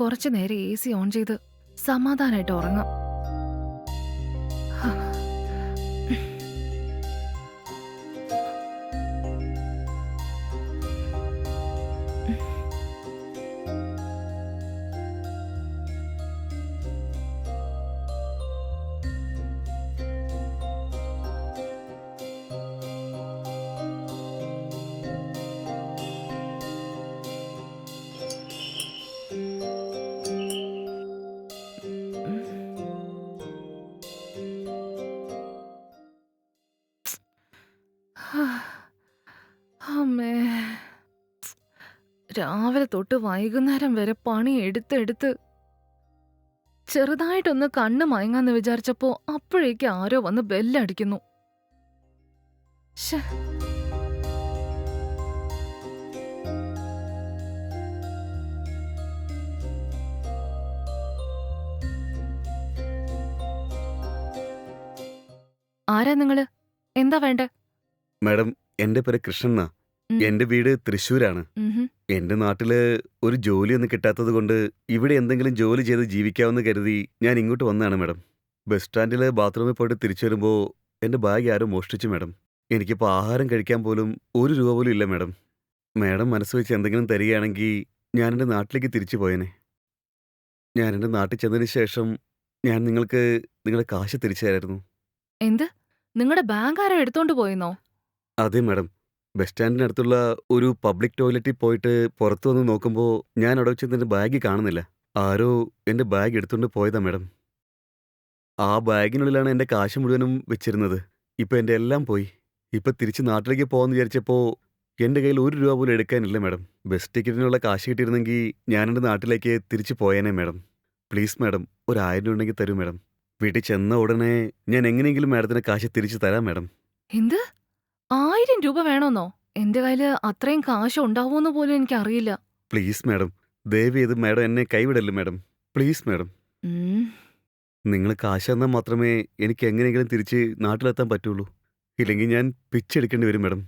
കുറച്ചു നേരം A C on ചെയ്ത് സമാധാനമായിട്ട് ഉറങ്ങാം. രാവിലെ തൊട്ട് വൈകുന്നേരം വരെ പണി എടുത്തെടുത്ത് ചെറുതായിട്ടൊന്ന് കണ്ണ് മയങ്ങാന്ന് വിചാരിച്ചപ്പോ അപ്പോഴേക്ക് ആരോ വന്ന് ബെല്ലടിക്കുന്നു. ആരാ നിങ്ങൾ? എന്താ വേണ്ടേ? മാഡം എന്റെ പേര് കൃഷ്ണ. എന്റെ വീട് തൃശ്ശൂരാണ്. എന്റെ നാട്ടിൽ ഒരു ജോലിയൊന്നും കിട്ടാത്തത് കൊണ്ട് ഇവിടെ എന്തെങ്കിലും ജോലി ചെയ്ത് ജീവിക്കാമെന്ന് കരുതി ഞാൻ ഇങ്ങോട്ട് വന്നതാണ് മാഡം. ബസ് സ്റ്റാൻഡിൽ ബാത്റൂമിൽ പോയിട്ട് തിരിച്ചു വരുമ്പോൾ എന്റെ ബാഗ് ആരും മോഷ്ടിച്ചു മാഡം. എനിക്കിപ്പോൾ ആഹാരം കഴിക്കാൻ പോലും ഒരു രൂപ പോലും ഇല്ല മാഡം. മാഡം മനസ്സ് വെച്ച് എന്തെങ്കിലും തരികയാണെങ്കിൽ ഞാൻ എന്റെ നാട്ടിലേക്ക് തിരിച്ചു പോയേനെ. ഞാൻ എന്റെ നാട്ടിൽ ചെന്നതിന് ശേഷം ഞാൻ നിങ്ങൾക്ക് നിങ്ങളുടെ കാശ് തിരിച്ചു തരായിരുന്നു. എന്ത്? നിങ്ങളുടെ ബാങ്ക് ആരോ എടുത്തോണ്ട് പോയെന്നോ? അതെ മാഡം. ബസ് സ്റ്റാൻഡിനടുത്തുള്ള ഒരു പബ്ലിക് ടോയ്ലറ്റിൽ പോയിട്ട് പുറത്തു വന്ന് നോക്കുമ്പോൾ ഞാൻ അവിടെ വെച്ച് എന്റെ ബാഗ് കാണുന്നില്ല. ആരോ എന്റെ ബാഗ് എടുത്തുകൊണ്ട് പോയതാ മാഡം. ആ ബാഗിനുള്ളിലാണ് എന്റെ കാശ് മുഴുവനും വെച്ചിരുന്നത്. ഇപ്പം എന്റെ എല്ലാം പോയി. ഇപ്പം തിരിച്ച് നാട്ടിലേക്ക് പോകാമെന്ന് വിചാരിച്ചപ്പോൾ എന്റെ കയ്യിൽ ഒരു രൂപ പോലും എടുക്കാനില്ല മാഡം. ബസ് ടിക്കറ്റിനുള്ള കാശ് കിട്ടിയിരുന്നെങ്കിൽ ഞാൻ എന്റെ നാട്ടിലേക്ക് തിരിച്ച് പോയേനെ മാഡം. പ്ലീസ് മാഡം ഒരു ആയിരം രൂപ ഉണ്ടെങ്കിൽ തരൂ മാഡം. വീട്ടിൽ ചെന്ന ഉടനെ ഞാൻ എങ്ങനെയെങ്കിലും മാഡത്തിന് കാശ് തിരിച്ച് തരാം മാഡം. എന്ത്? ആയിരം രൂപ വേണമെന്നോ എന്റെ കയ്യിൽ അത്രയും കാശ് ഉണ്ടാവുമെന്ന് പോലും എനിക്ക് അറിയില്ല പ്ലീസ് മാഡം ദയവ് ചെയ്ത് മാഡം എന്നെ കൈവിടല്ലേ മാഡം. Please madam. ഉം, നിങ്ങൾ കാശ് തന്നാൽ മാത്രമേ എനിക്ക് എങ്ങനെയെങ്കിലും തിരിച്ച് നാട്ടിലെത്താൻ പറ്റുള്ളൂ. ഇല്ലെങ്കിൽ ഞാൻ പിച്ചെടുക്കേണ്ടി വരും മാഡം.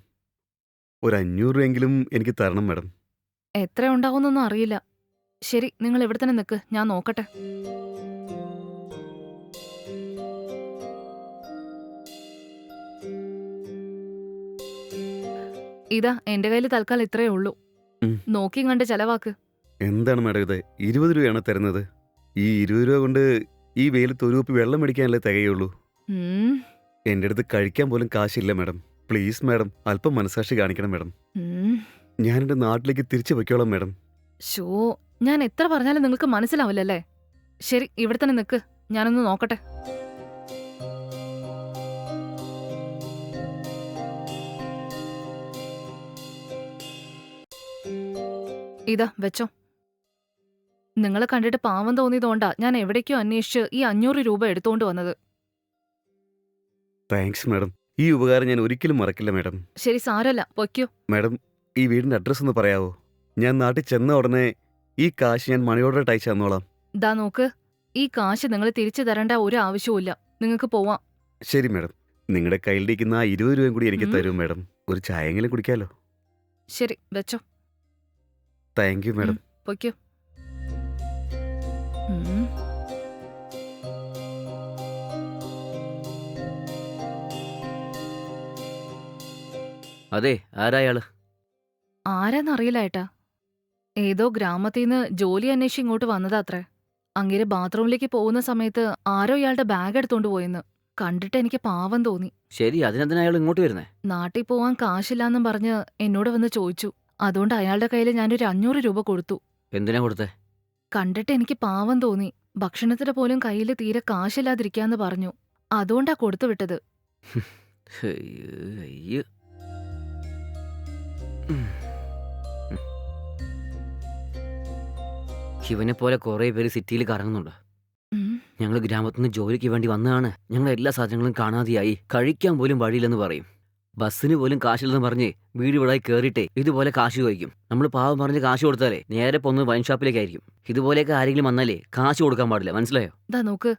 ഒരു അഞ്ഞൂറ് രൂപയെങ്കിലും എനിക്ക് തരണം മാഡം. എത്ര ഉണ്ടാവുന്നൊന്നും അറിയില്ല. ശരി നിങ്ങൾ ഇവിടെ തന്നെ നിൽക്ക് ഞാൻ നോക്കട്ടെ. ഇതാ എന്റെ കയ്യിൽ തൽക്കാലം ഇത്രയേ ഉള്ളൂ. ഉം. നോക്കി കണ്ട് ചെലവാക്ക്. എന്താണ് മാഡം ഇത്? ഇരുപത് രൂപയാണ് തരുന്നത്. ഈ ഇരുപത് രൂപ കൊണ്ട് ഈ വെയിലത്ത് ഒരു കുപ്പി വെള്ളം മേടിക്കാനല്ലേ തികയുള്ളൂ? ഉം, എന്റെ അടുത്ത് കഴിക്കാൻ പോലും കാശില്ല മാഡം. പ്ലീസ് മാഡം അല്പം മനസാക്ഷി കാണിക്കണം മാഡം. ഉം. ഞാൻ എന്റെ നാട്ടിലേക്ക് തിരിച്ചു പൊയ്ക്കോളാം മാഡം. ഷോ ഞാൻ എത്ര പറഞ്ഞാലും നിങ്ങൾക്ക് മനസ്സിലാവില്ലല്ലേ? ശരി ഇവിടെ തന്നെ നിൽക്ക് ഞാനൊന്ന് നോക്കട്ടെ. ഇതാ വെച്ചോ. നിങ്ങളെ കണ്ടിട്ട് പാവം തോന്നിയതുകൊണ്ടാ ഞാൻ എവിടേക്കോ അന്വേഷിച്ച് ഈ അഞ്ഞൂറ് രൂപ എടുത്തോണ്ട് വന്നത്. താങ്ക്സ് മാഡം ഈ ഉപകാരം ഞാൻ ഒരിക്കലും മറക്കില്ല മാഡം ശരി സാരല്ല. പൊയ്ക്കോ. മാഡം ഈ വീടിന്റെ അഡ്രസ്സ് ഒന്ന് പറയാവോ? ഞാൻ നാട്ടിൽ ചെന്ന ഉടനെ ഈ കാശ് ഞാൻ മണിയോടെ അയച്ചു തന്നോളാം. ദാ നോക്ക്. ഈ കാശ് നിങ്ങൾ തിരിച്ചു തരേണ്ട ഒരു ആവശ്യവുമില്ല. നിങ്ങൾക്ക് പോവാം. ശരി മാഡം നിങ്ങളുടെ കയ്യിലിരിക്കുന്ന ആ ഇരുപത് രൂപയും കൂടി എനിക്ക് ഉം. തരൂ മാഡം ഒരു ചായയെങ്കിലും കുടിക്കാലോ. ശരി വെച്ചോ. Thank you madam. പൊയ്ക്കോ. ഉം. അതെ ആരായാൾ? ആരാന്നറിയില്ല ഏട്ടാ. ഏതോ ഗ്രാമത്തിൽ നിന്ന് ജോലി അന്വേഷിച്ച് ഇങ്ങോട്ട് വന്നതാ അത്രേ. അങ്ങേര് ബാത്റൂമിലേക്ക് പോകുന്ന സമയത്ത് ആരോ ഇയാളുടെ ബാഗ് എടുത്തോണ്ട് പോയെന്ന്. കണ്ടിട്ട് എനിക്ക് പാവം തോന്നി. ശരി അതിനെന്തിനാ അയാൾ ഇങ്ങോട്ട് വരുന്നേ? നാട്ടിൽ പോവാൻ കാശില്ലാന്നും പറഞ്ഞ് എന്നോട് വന്ന് ചോദിച്ചു. അതുകൊണ്ട് അയാളുടെ കയ്യിൽ ഞാനൊരു അഞ്ഞൂറ് രൂപ കൊടുത്തു. എന്തിനാ കൊടുത്തേ? കണ്ടിട്ട് എനിക്ക് പാവം തോന്നി. ഭക്ഷണത്തിന് പോലും കയ്യിൽ തീരെ കാശില്ലാതിരിക്കാന്ന് പറഞ്ഞു. അതുകൊണ്ടാ കൊടുത്തു വിട്ടത്. ഇവനെ പോലെ കുറെ പേര് സിറ്റിയിൽ കറങ്ങുന്നുണ്ട്. ഞങ്ങൾ ഗ്രാമത്തിൽ നിന്ന് ജോലിക്ക് വേണ്ടി വന്നതാണ്. ഞങ്ങൾ എല്ലാ സാധനങ്ങളും കാണാതെയായി. കഴിക്കാൻ പോലും വഴിയില്ലെന്ന് പറയും. ബസ്സിന് പോലും കാശില്ലെന്ന് പറഞ്ഞ് വീട് ഇവിടെ കയറിയിട്ടേ ഇതുപോലെ കാശ് ചോദിക്കും. നമ്മൾ പാവം പറഞ്ഞ് കാശ് കൊടുത്താലേ നേരെ പോന്ന് വൈൻ ഷോപ്പിലേക്കായിരിക്കും ഇതുപോലെയൊക്കെ ആരെങ്കിലും വന്നാലേ കാശ് കൊടുക്കാൻ പാടില്ല. മനസ്സിലായോ? ദാ നോക്ക്.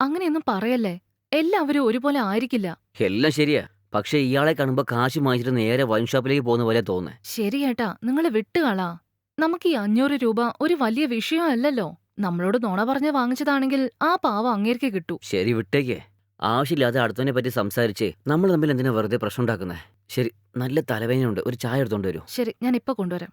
അങ്ങനെയൊന്നും പറയല്ലേ. എല്ലാവരും ഒരുപോലെ ആയിരിക്കില്ല. എല്ലാം ശരിയാ. പക്ഷെ ഇയാളെ കാണുമ്പോ കാശ് വാങ്ങിച്ചിട്ട് നേരെ വൈൻ ഷോപ്പിലേക്ക് പോകുന്ന പോലെ തോന്നേ ശരിയേട്ടാ നിങ്ങൾ വിട്ടുകളാ. നമുക്ക് ഈ അഞ്ഞൂറ് രൂപ ഒരു വലിയ വിഷയമല്ലല്ലോ നമ്മളോട് നുണ പറഞ്ഞ് വാങ്ങിച്ചതാണെങ്കിൽ ആ പാവം അങ്ങേർക്ക് കിട്ടൂ. ശരി വിട്ടേക്ക്. ആവശ്യമില്ലാതെ അടുത്തവനെ പറ്റി സംസാരിച്ച് നമ്മൾ തമ്മിൽ എന്തിനാ വെറുതെ പ്രശ്നം ഉണ്ടാക്കുന്നത് ശരി നല്ല തലവേദനയുണ്ട്. ഒരു ചായ എടുത്തോണ്ട് വരൂ. ശരി ഞാൻ ഇപ്പൊ കൊണ്ടുവരാം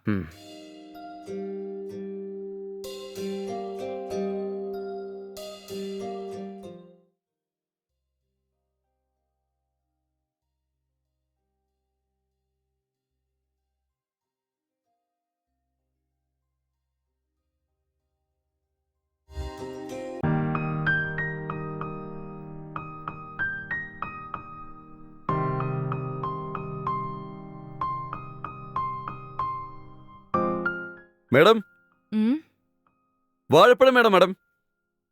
മാഡം? ഉം. വാഴപ്പഴം വേണം മേഡം.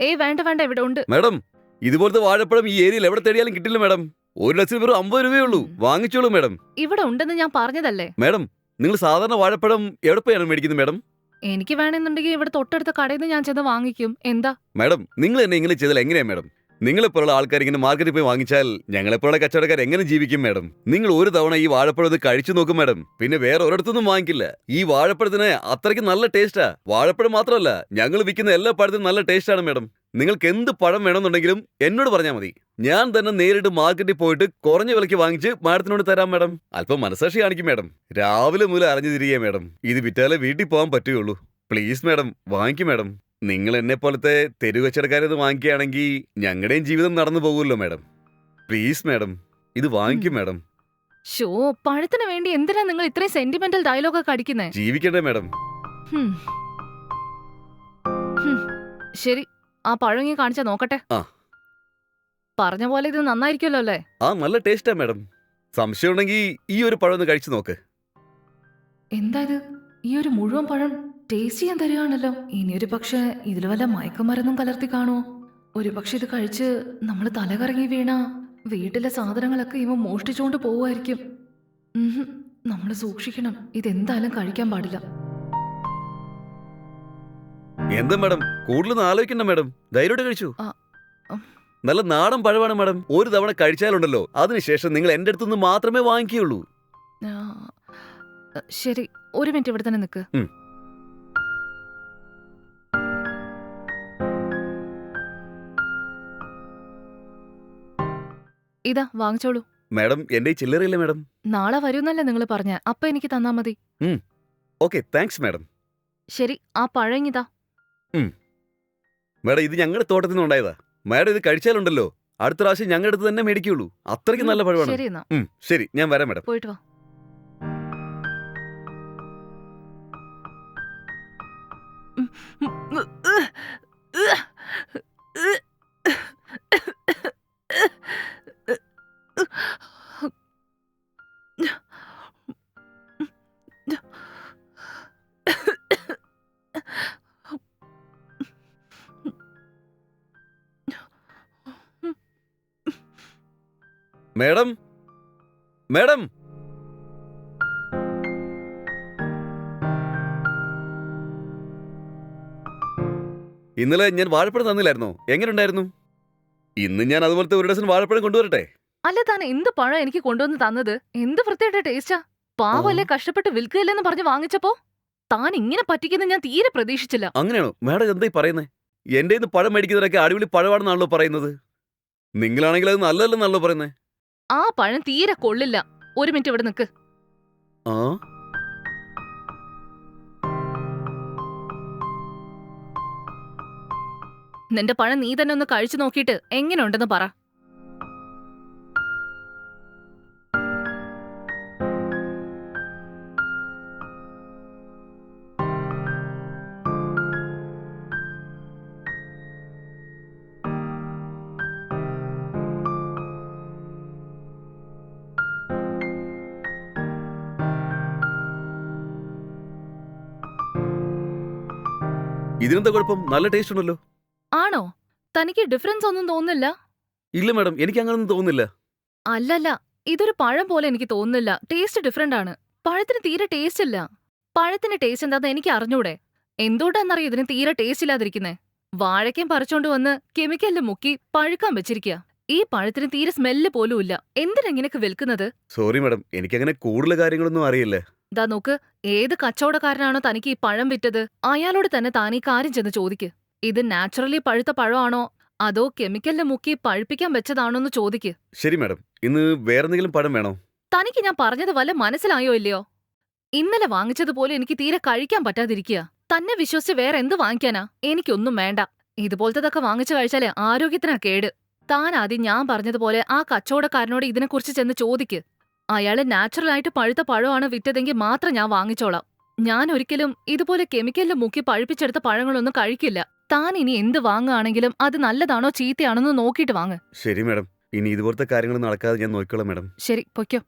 ഏയ് വേണ്ട വേണ്ട ഇവിടെ ഉണ്ട്. മേഡം ഇതുപോലത്തെ വാഴപ്പഴം ഈ ഏരിയയിൽ എവിടെ തേടിയാലും കിട്ടില്ല മേഡം. ഒരു ഡസൻ വെറും അമ്പത് രൂപയേ ഉള്ളൂ. വാങ്ങിച്ചോളൂ മേഡം. ഇവിടെ ഉണ്ടെന്ന് ഞാൻ പറഞ്ഞതല്ലേ? മേഡം നിങ്ങൾ സാധാരണ വാഴപ്പഴം എവിടെ പോയാണ് മേടിക്കുന്നത് മേഡം? എനിക്ക് വേണമെന്നുണ്ടെങ്കിൽ ഇവിടെ തൊട്ടടുത്ത കടയിൽ നിന്ന് ഞാൻ ചെന്ന് വാങ്ങിക്കും. എന്താ? മേഡം നിങ്ങൾ എന്നെ ഇങ്ങനെ ചെയ്താൽ എങ്ങനെയാ മാഡം? നിങ്ങളെപ്പോലുള്ള ആൾക്കാർ ഇങ്ങനെ മാർക്കറ്റിൽ പോയി വാങ്ങിച്ചാൽ ഞങ്ങളെപ്പോലുള്ള കച്ചവടക്കാർ എങ്ങനെ ജീവിക്കും മാഡം? നിങ്ങൾ ഒരു തവണ ഈ വാഴപ്പഴം കഴിച്ചു നോക്കും മാഡം. പിന്നെ വേറെ ഒരിടത്തൊന്നും വാങ്ങിക്കില്ല. ഈ വാഴപ്പഴത്തിന് അത്രയ്ക്ക് നല്ല ടേസ്റ്റാ വാഴപ്പഴം മാത്രമല്ല ഞങ്ങൾ വിൽക്കുന്ന എല്ലാ പഴത്തിനും നല്ല ടേസ്റ്റാണ് മാഡം. നിങ്ങൾക്ക് എന്ത് പഴം വേണമെന്നുണ്ടെങ്കിലും എന്നോട് പറഞ്ഞാൽ മതി. ഞാൻ തന്നെ നേരിട്ട് മാർക്കറ്റിൽ പോയിട്ട് കുറഞ്ഞ വിലയ്ക്ക് വാങ്ങിച്ച് മാഡത്തിനോട് തരാം മാഡം. അല്പം മനസാക്ഷി കാണിക്കും മാഡം. രാവിലെ മുതൽ അറിഞ്ഞു തിരികെ മാഡം. ഇത് വിറ്റാലേ വീട്ടിൽ പോകാൻ പറ്റുകയുള്ളൂ. പ്ലീസ് മാഡം വാങ്ങിക്കും മാഡം. നിങ്ങൾ എന്നെ പോലത്തെ തെരുവച്ചടക്കാരത് വാങ്ങിക്കുകയാണെങ്കിൽ ഞങ്ങളുടെയും ജീവിതം നടന്നു പോകുമല്ലോ മാഡം. പ്ലീസ് മാഡം ഇത് വാങ്ങിക്കും മാഡം. ഷോ പഴത്തിന് വേണ്ടി എന്തിനാ നിങ്ങൾ ഇത്രയും സെന്റിമെന്റൽ ഡയലോഗ് ഒക്കെ അടിക്കുന്നേ? ജീവിക്കണ്ടേ മാഡം. ശരി ആ പഴം ഇങ്ങ് കാണിച്ചാ നോക്കട്ടെ. പറഞ്ഞ പോലെ ഇത് നന്നായിരിക്കുമല്ലോ അല്ലേ? ആ നല്ല ടേസ്റ്റാ മാഡം. സംശയം ഉണ്ടെങ്കിൽ ഈ ഒരു പഴം ഒന്ന് കഴിച്ചു നോക്ക്. എന്താ ഇത്? ഈ ഒരു മുഴുവൻ പഴം ടേസ്റ്റ് ചെയ്യാൻ തരികയാണല്ലോ ഇനിയൊരു പക്ഷെ ഇതിൽ വല്ല മയക്കുമരുന്നും കലർത്തി കാണുമോ ഒരു പക്ഷെ ഇത് കഴിച്ച് നമ്മൾ തലകറങ്ങി വീണ വീട്ടിലെ സാധനങ്ങളൊക്കെ ഇവ മോഷ്ടിച്ചുകൊണ്ട് പോവുമായിരിക്കും. നമ്മൾ സൂക്ഷിക്കണം. ഇതെന്തായാലും കഴിക്കാൻ പാടില്ല. എന്താ മാഡം? കൂടുതലൊന്നും ആലോചിക്കണ്ട മാഡം. ധൈര്യമായിട്ട് കഴിച്ചു. നല്ല നാടൻ പഴമാണ് മാഡം. ഒരു തവണ കഴിച്ചാലുണ്ടല്ലോ. അതിനുശേഷം നിങ്ങൾ എന്റെ അടുത്തുനിന്ന് മാത്രമേ വാങ്ങിക്കുകയുള്ളൂ. ശരി. ഒരു മിനിറ്റ് ഇവിടെ തന്നെ നിൽക്ക് ഇതാ വാങ്ങിച്ചോളൂ. മാഡം എന്റെ ചില്ലറയില്ല മാഡം? നാളെ വരുന്നല്ലേ നിങ്ങൾ പറഞ്ഞ. അപ്പൊ എനിക്ക് തന്നാ മതി. Okay thanks madam. ശരി ആ പഴങ്ങിതാ മാഡം ഇത് ഞങ്ങളുടെ തോട്ടത്തിൽ നിന്ന് ഉണ്ടായതാ. മാഡം ഇത് കഴിച്ചാലുണ്ടല്ലോ. അടുത്ത പ്രാവശ്യം ഞങ്ങളുടെ അടുത്ത് തന്നെ മേടിക്കുള്ളൂ. അത്രയ്ക്ക് നല്ല പഴമാണ്. ശരി ഞാൻ വരാം മാഡം. പോയിട്ട് വാ. മാഡം? മേഡം? ഇന്നലെ ഞാൻ വാഴപ്പഴം തന്നില്ലായിരുന്നോ? എങ്ങനെയുണ്ടായിരുന്നു ഇന്ന് ഞാൻ അതുപോലത്തെ ഒരു ഡസൻ വാഴപ്പഴം കൊണ്ടുവരട്ടെ? അല്ല താൻ എന്ത് പഴം എനിക്ക് കൊണ്ടുവന്ന് തന്നത്? എന്ത് വൃത്തിയുടെ ടേസ്റ്റാ? പാവല്ലേ കഷ്ടപ്പെട്ട് വിൽക്കുകയില്ലെന്ന് പറഞ്ഞ് വാങ്ങിച്ചപ്പോ? താൻ ഇങ്ങനെ പറ്റിക്കുന്ന ഞാൻ തീരെ പ്രതീക്ഷിച്ചില്ല. അങ്ങനെയാണോ? മേഡം എന്തായി പറയുന്നത് എന്റെ ഇന്ന് പഴം മേടിക്കുന്നവരൊക്കെ അടിപൊളി പഴമാണെന്നാണല്ലോ പറയുന്നത്. നിങ്ങളാണെങ്കിൽ അത് നല്ലതല്ലെന്നാണല്ലോ പറയുന്നത് ആ പഴം തീരെ കൊള്ളില്ല. ഒരു മിനിറ്റ് ഇവിടെ നിൽക്ക് ആ? നിന്റെ പഴം നീ തന്നെ ഒന്ന് കഴിച്ചു നോക്കിയിട്ട് എങ്ങനെയുണ്ടെന്ന് പറ. ഇതിനെന്താ കുഴപ്പം? നല്ല ടേസ്റ്റ് ഉണ്ടല്ലോ. ആണോ? തനിക്ക് ഡിഫറൻസ് ഒന്നും തോന്നുന്നില്ല? ഇല്ല മാഡം എനിക്ക് അങ്ങനെ അങ്ങനൊന്നും തോന്നുന്നില്ല. അല്ലല്ല ഇതൊരു പഴം പോലെ എനിക്ക് തോന്നുന്നില്ല. ടേസ്റ്റ് ഡിഫറെന്റ് ആണ്. പഴത്തിന് തീരെ ടേസ്റ്റ് ഇല്ല. പഴത്തിന് ടേസ്റ്റ് എന്താന്ന് എനിക്ക് അറിഞ്ഞൂടെ? എന്തുകൊണ്ടാന്നറിയോ ഇതിന് തീരെ ടേസ്റ്റ് ഇല്ലാതിരിക്കുന്നേ? വാഴയ്ക്കും പറിച്ചോണ്ട് വന്ന് കെമിക്കലിൽ മുക്കി പഴുക്കാൻ വെച്ചിരിക്കുക ഈ പഴത്തിന് തീരെ സ്മെല്ല് പോലും ഇല്ല എന്തിനെങ്ങനെയൊക്കെ വിൽക്കുന്നത്? സോറി മാഡം എനിക്കങ്ങനെ കൂടുതൽ കാര്യങ്ങളൊന്നും അറിയില്ല. ദാ നോക്ക് ഏത് കച്ചവടക്കാരനാണോ തനിക്ക് ഈ പഴം വിറ്റത്? അയാളോട് തന്നെ താൻ ഈ കാര്യം ചെന്ന് ചോദിക്ക്. ഇത് നാച്ചുറലി പഴുത്ത പഴമാണോ? അതോ കെമിക്കലിന് മുക്കി പഴുപ്പിക്കാൻ വെച്ചതാണോ എന്ന് ചോദിക്ക്. ശരി മാഡം. ഇന്ന് വേറെന്തെങ്കിലും പഴം വേണോ? തനിക്ക് ഞാൻ പറഞ്ഞത് വല്ല മനസ്സിലായോ ഇല്ലയോ? ഇന്നലെ വാങ്ങിച്ചതുപോലെ എനിക്ക് തീരെ കഴിക്കാൻ പറ്റാതിരിക്കുക തന്നെ വിശ്വസിച്ച് വേറെ എന്ത് വാങ്ങിക്കാനാ? എനിക്കൊന്നും വേണ്ട. ഇതുപോലത്തതൊക്കെ വാങ്ങിച്ചു കഴിച്ചാലേ ആരോഗ്യത്തിനാ കേട്. താൻ ആദ്യം ഞാൻ പറഞ്ഞതുപോലെ ആ കച്ചവടക്കാരനോട് ഇതിനെക്കുറിച്ച് ചെന്ന് ചോദിക്ക്. അയാൾ നാച്ചുറൽ ആയിട്ട് പഴുത്ത പഴമാണ് വിറ്റതെങ്കിൽ മാത്രം ഞാൻ വാങ്ങിച്ചോളാം. ഞാൻ ഒരിക്കലും ഇതുപോലെ കെമിക്കലിൽ മുക്കി പഴുപ്പിച്ചെടുത്ത പഴങ്ങളൊന്നും കഴിക്കില്ല. താൻ ഇനി എന്ത് വാങ്ങുകയാണെങ്കിലും അത് നല്ലതാണോ ചീത്തയാണോന്ന് നോക്കിയിട്ട് വാങ്ങ്. ശരി മാഡം. ഇനി ഇതുപോലത്തെ കാര്യങ്ങൾ നടക്കാതെ ഞാൻ നോക്കിക്കോളാം മാഡം. ശരി പൊയ്ക്കോ.